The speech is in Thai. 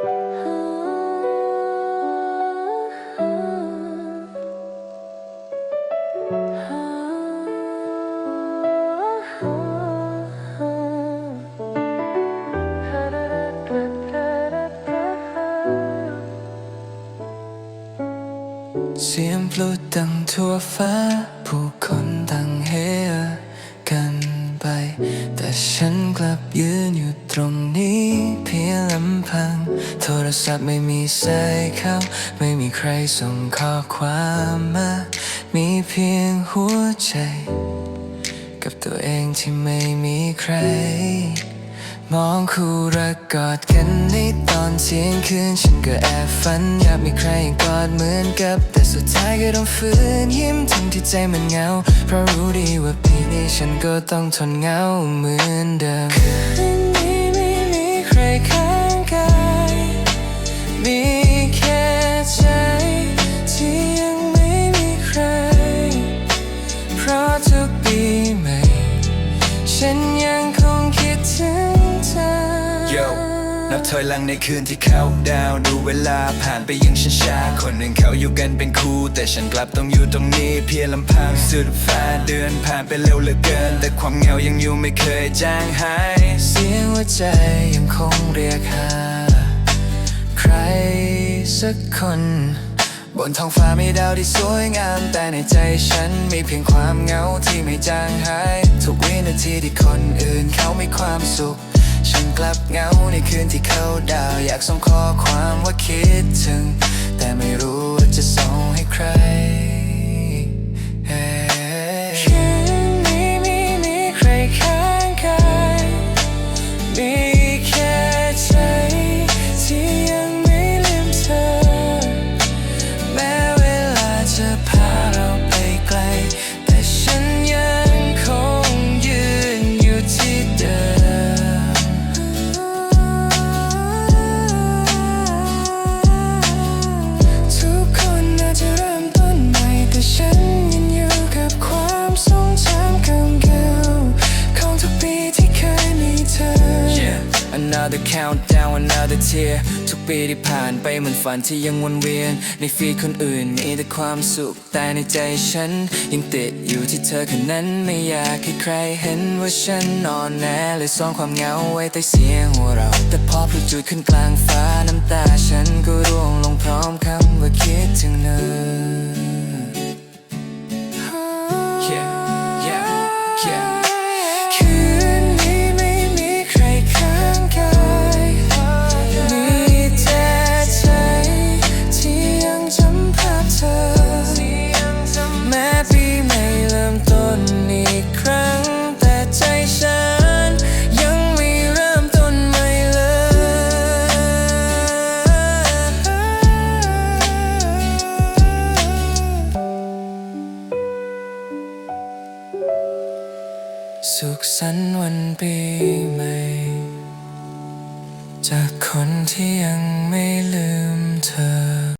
เสียงพลุดังทั่วฟ้า ผู้คนต่างเฮกันไป แต่ฉันกลับยืนอยู่ตรงนี้เพียงลำพัง โทรศัพท์ไม่มีสายเข้า ไม่มีใครส่งข้อความมา มีเพียงหัวใจ กับตัวเองที่ไม่มีใคร มองคู่รักกอดกันในตอนเที่ยงคืน ฉันก็แอบฝันอยากมีใครอย่างกอดเหมือนกับ แต่สุดท้ายก็ต้องฝืนยิ้มทั้งที่ใจมันเหงา เพราะรู้ดีว่าปีนี้ฉันก็ต้องทนเหงาเหมือนเดิม นับถอยหลังในคืนที่เขาดาวดูเวลาผ่านไปยังช้าคนหนึ่งเขาอยู่กันเป็นคู่แต่ฉันกลับต้องอยู่ตรงนี้เพียงลำพังสุดฟ้าเดือนผ่านไปเร็วเหลือเกิน แต่ความเหงายังอยู่ไม่เคยจางหาย เสียงหัวใจยังคงเรียกหา ใครสักคน บนท้องฟ้ามีดาวที่สวยงาม แต่ในใจฉันมีเพียงความเหงาที่ไม่จางหาย ทุกวินาทีที่คนอื่นเขามีความสุข ฉันกลับเหงาในคืนที่เขาดาว อยากส่งข้อความว่าคิดถึง แต่ไม่รู้ว่าจะส่งให้ใคร another countdown another tear ทุกปีที่ผ่านไปเหมือนฝันที่ยังวนเวียน ในฟีดคนอื่นมีแต่ความสุข แต่ในใจฉัน ยังติดอยู่ที่เธอคนนั้นไม่อยากให้ใครเห็นว่าฉันนอนแน่เลยซ่อนความเหงาไว้ใต้เสียงหัวเราะแต่พอพลุจุดขึ้นกลางฟ้าน้ำตา สุขสันต์วันปีใหม่ จากคนที่ยังไม่ลืมเธอ